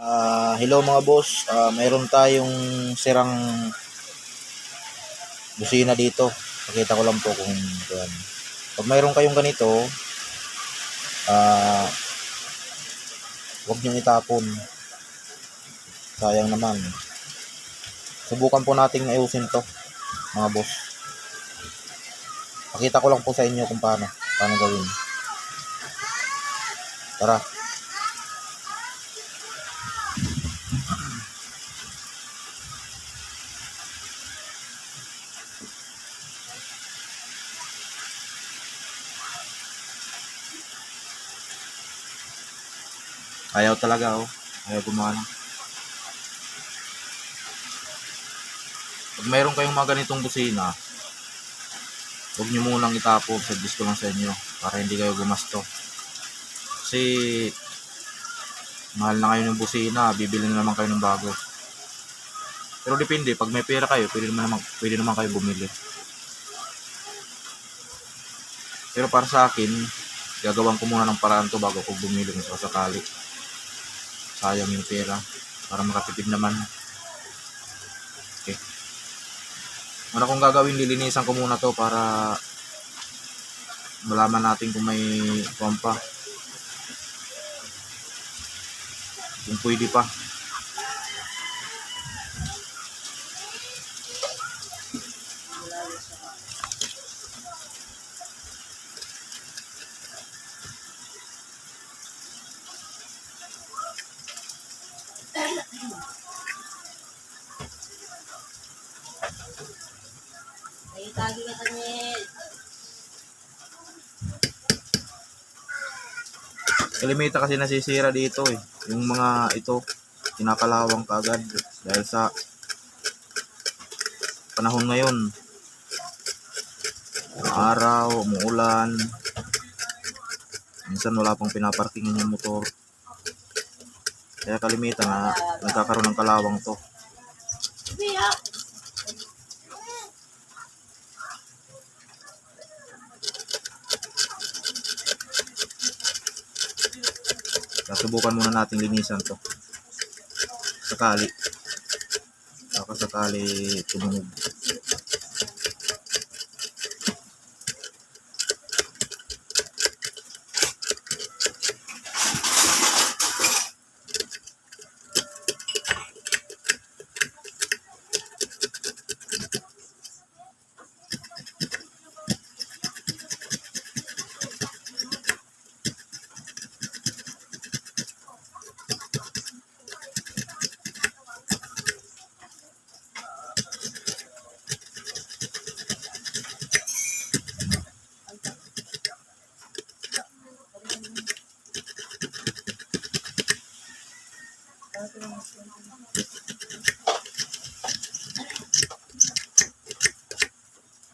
Ah, hello mga boss. Ah, mayroon tayong sirang busina dito. Pakita ko lang po kung kuan. Pag mayroon kayong ganito, ah huwag niyo itapon. Sayang naman. Subukan po nating ayusin to, mga boss. Pakita ko lang po sa inyo kung paano, paano gawin. Tara. Ayaw talaga oh. Ayaw gumana. Pag mayroon kayong mga ganitong busina, huwag nyo munang itapon. Suggest ko lang sa inyo para hindi kayo gumasto. Kasi mahal na kayo ng busina, bibili na naman kayo ng bago. Pero depende, pag may pera kayo, pwede naman, pwede naman kayo bumili. Pero para sa akin, gagawan ko muna ng paraan to bago ko bumili kung sakali sayang yung pera. Para makatipid naman. Okay. Ano kung gagawin? Lilinisan ko muna to para malaman natin kung may pompa kung pwede pa Kalimita kasi nasisira dito eh. Yung mga ito, kinakalawang kaagad dahil sa panahon ngayon. Araw, umuulan. Minsan wala pang pinaparkingan yung motor. Kaya kalimitan na nagkakaroon ng kalawang to. Subukan muna natin linisan to. Sakali. Baka sakali tumunog.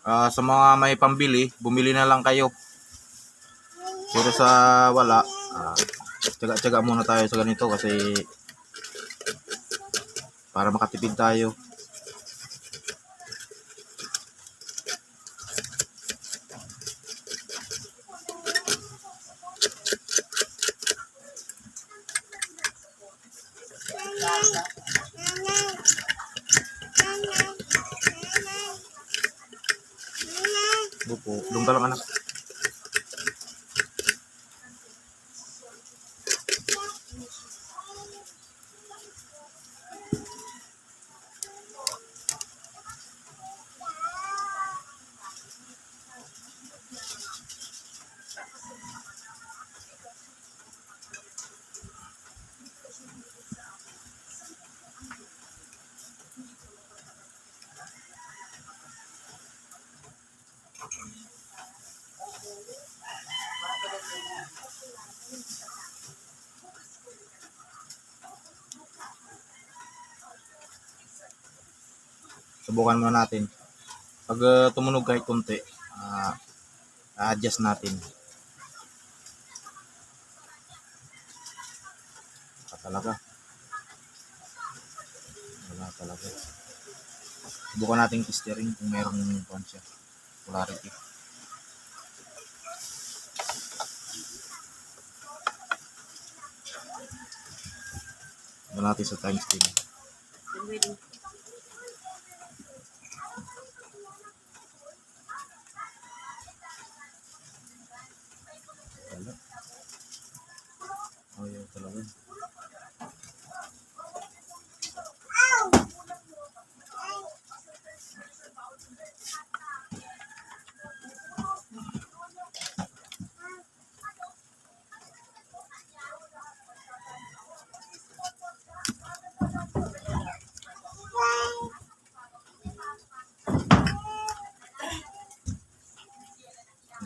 Ah, sa mga may pambili, bumili na lang kayo. Pero sa wala, ah, tsaga-tsaga muna tayo sa ganito kasi para makatipid tayo. Bupo, doon ka lang anak. Subukan muna natin. Pag uh, tumunog kahit konti, ah, adjust natin. Wala talaga. Wala talaga. Subukan natin steering kung merong kwan siya. Polarity. Ano natin sa times 10.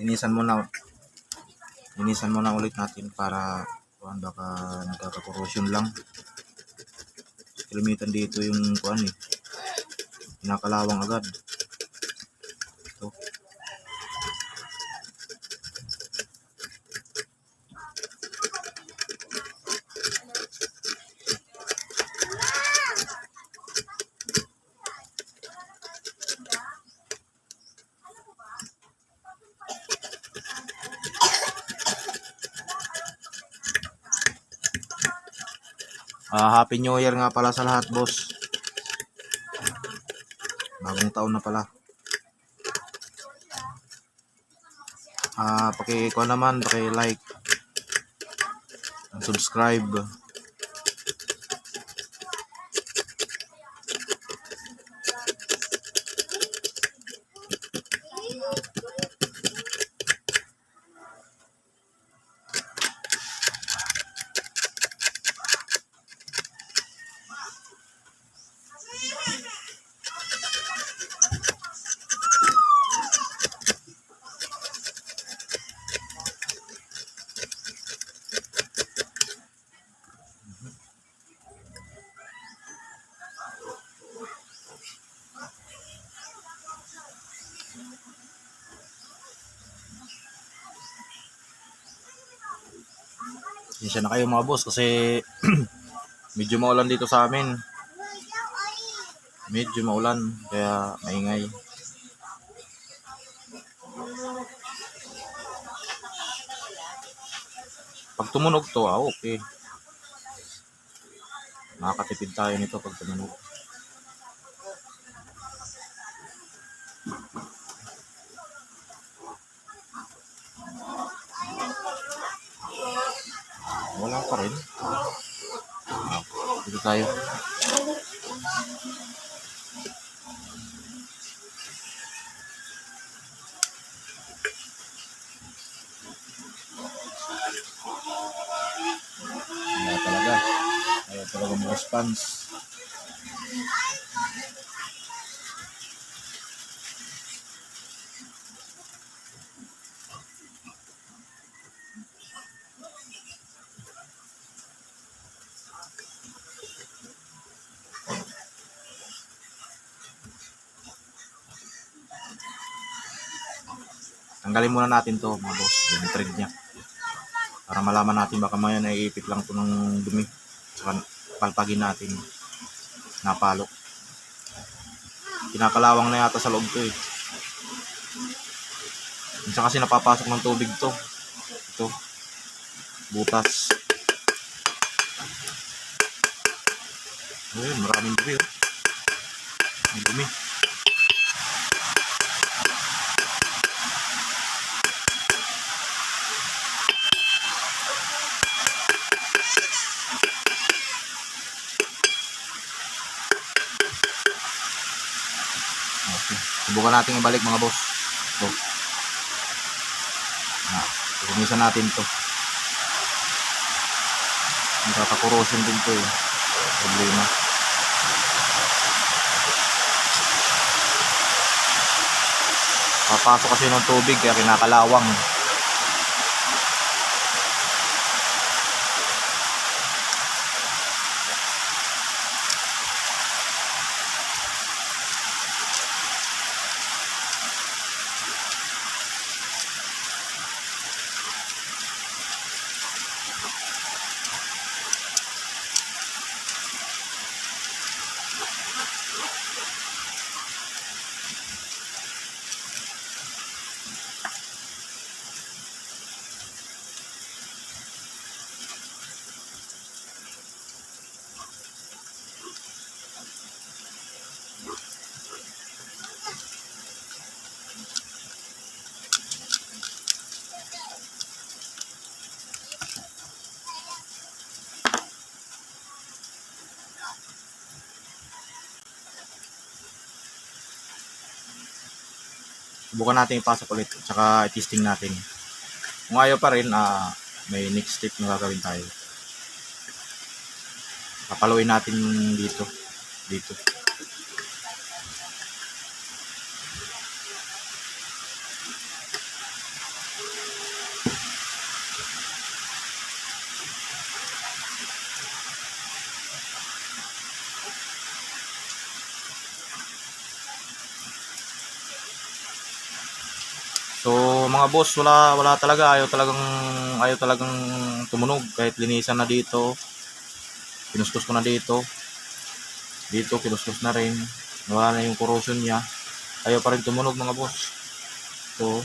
Linisan mo na linisan mo na ulit natin para kuan baka nagkaka-corrosion lang. Kalimitan dito yung kuan eh pinakalawang agad Ah, Happy New Year nga pala sa lahat, boss. Bagong taon na pala. Ah, paki-kuha naman, paki-like. Subscribe. Pasensya na kayo mga boss kasi medyo maulan dito sa amin. Medyo maulan kaya maingay. Pag tumunog to, ah, okay. Makakatipid tayo nito pag tumunog. Wala pa rin. Ah, dito tayo. Wala talaga. Ayaw talaga mo response. Tanggalin muna natin to mga boss. Yung thread niya. Para malaman natin baka maya naiipit lang to ng dumi. Saka palpagin natin. Napalok. Kinakalawang na yata sa loob to eh. Minsan kasi napapasok ng tubig to. Ito. Butas. Ayun, maraming dumi oh. May dumi. Subukan natin ibalik mga boss. Ito. Ah, Pumisa natin to. Nakaka-corrosion din to eh. Problema. Papasok kasi ng tubig kaya kinakalawang. Subukan natin ipasok ulit. Tsaka i-testing natin. Kung ayaw pa rin, ah, may next step na gagawin tayo. Papaluin natin dito. Dito. So mga boss, wala wala talaga, ayaw talagang ayaw talagang tumunog kahit linisan na dito. Kinuskus ko na dito. Dito kinuskus na rin. Wala na yung corrosion niya. Ayaw pa rin tumunog mga boss. So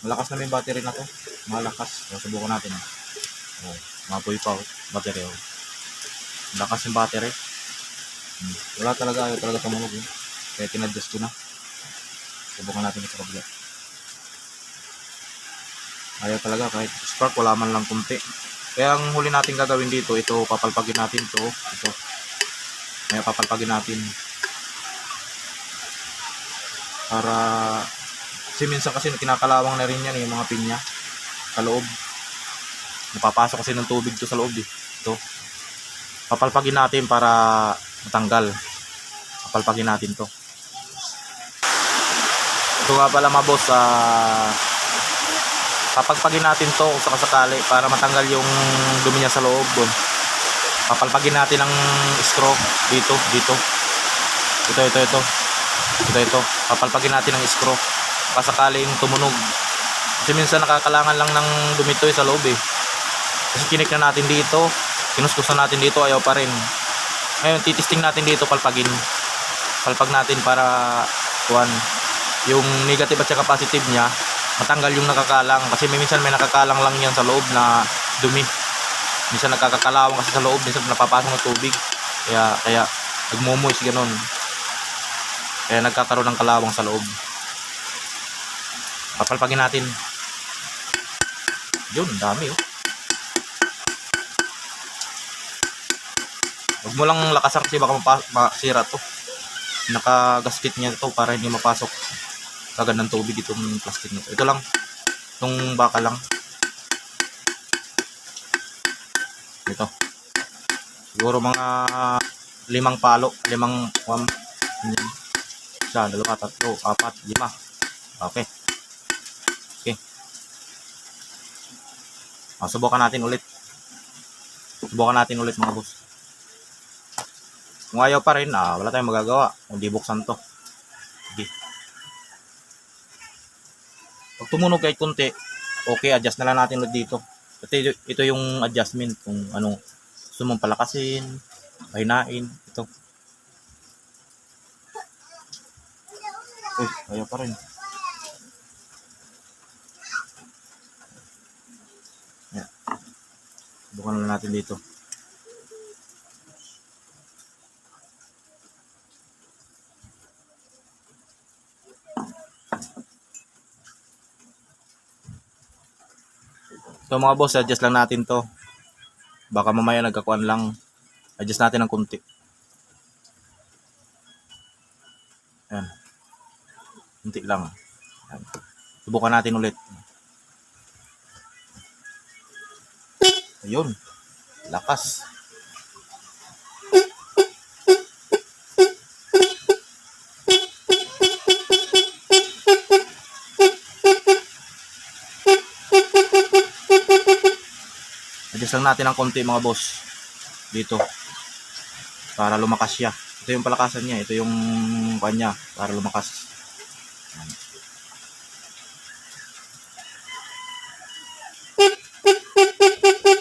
Malakas na yung battery na to. Malakas. Subukan natin. Oh, mapoy pa oh. Battery oh. Malakas yung battery. Hmm. Wala talaga, ayaw talaga tumunog eh. Kaya tinadjust ko na. Subukan natin ito kabila. Ayaw talaga kahit spark wala man lang kunti. Kaya ang huli natin gagawin dito, ito papalpagin natin to, ito. Kaya papalpagin natin. Para kasi minsan kasi kinakalawang na rin yan yung mga pinya sa loob. Napapasok kasi ng tubig to sa loob eh. Ito. Papalpagin natin para matanggal. Papalpagin natin to. Ito nga pala mga boss, ah, papagpagin natin to kung sakasakali para matanggal yung dumi niya sa loob doon. Papalpagin natin ng screw dito, dito. Ito, ito, ito. Ito, ito. Papalpagin natin ng screw pasakaling tumunog. Kasi minsan nakakalangan lang ng dumi to eh sa loob eh. Kasi kinik na natin dito, kinuskus na natin dito, ayaw pa rin. Ngayon, titisting natin dito, palpagin. Palpag natin para, kuhan, yung negative at saka positive niya matanggal yung nakakalang. Kasi may minsan may nakakalang lang yan sa loob na dumi. Minsan nakakakalawang kasi sa loob minsan napapasok ng tubig. Kaya kaya nagmumoist ganun. Kaya nagkakaroon ng kalawang sa loob. Papalpagin natin. Yun dami oh. Huwag mo lang lakasan kasi baka masira to. Nakagasket niya to para hindi mapasok kagad ng tubig itong plastic nito. Ito lang. Itong baka lang. Ito. Siguro mga limang palo. Limang um. Isa, dalawa, tatlo, apat, lima. Okay. Okay. Ah, subukan natin ulit. Subukan natin ulit mga boss. Kung ayaw pa rin, ah, wala tayong magagawa. Kung di buksan to. Sige. Pag tumunog kahit konti, okay, adjust na lang natin ulit dito. Ito, ito yung adjustment kung ano gusto mong palakasin, pahinain, ito. Uy, kaya pa rin. Yan. Subukan na natin dito. So mga boss, adjust lang natin to. Baka mamaya nagkakuan lang. Adjust natin ng kunti. Ayan. Kunti lang. Ayan. Subukan natin ulit. Ayun. Lakas. Adjust lang natin ng konti mga boss. Dito. Para lumakas siya. Ito yung palakasan niya. Ito yung kanya. Para lumakas.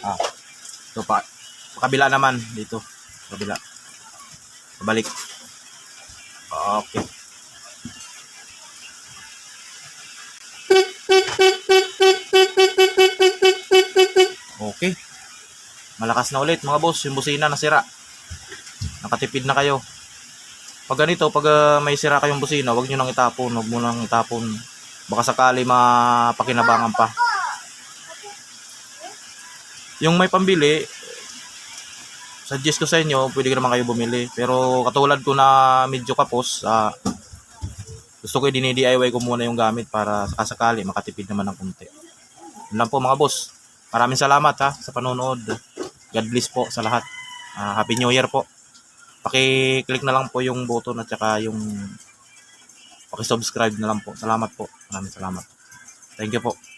Ah. Ito pa. Kabila naman. Dito. Kabila. Pabalik. Okay. Okay. Malakas na ulit mga boss, yung busina nasira. Nakatipid na kayo. Pag ganito, pag ah, may sira kayong busina, wag niyo nang itapon, wag mo nang itapon. Baka sakali mapakinabangan pa. Yung may pambili, suggest ko sa inyo, pwede naman kayo bumili. Pero katulad ko na medyo kapos, ah, gusto ko i-DIY ko muna yung gamit para sakasakali makatipid naman ng kunti. Yun lang po mga boss. Maraming salamat ha sa panonood. God bless po sa lahat. Ah, Happy New Year po. Paki-click na lang po yung button at saka yung paki-subscribe na lang po. Salamat po. Maraming salamat. Thank you po.